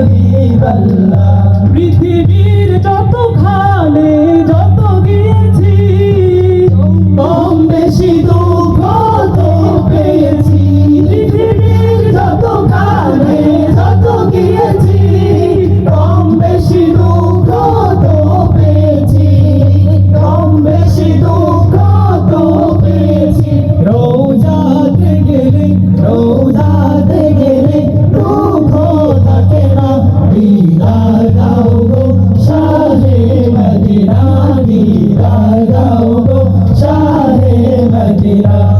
হাবিবাল্লাহ পৃথিবীর বলো সাহে মদিনা।